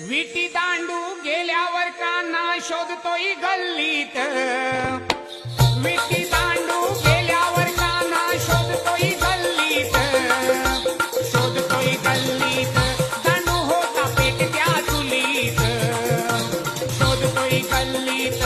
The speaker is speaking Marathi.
विटी दांडू गेल्यावर का ना शोधतोय गल्लीत. विटी दांडू गेल्यावर का ना शोधतोय गल्लीत. शोधतोय गल्लीत. दांडू होता पेट त्या चुलीत. शोधतोय गल्लीत.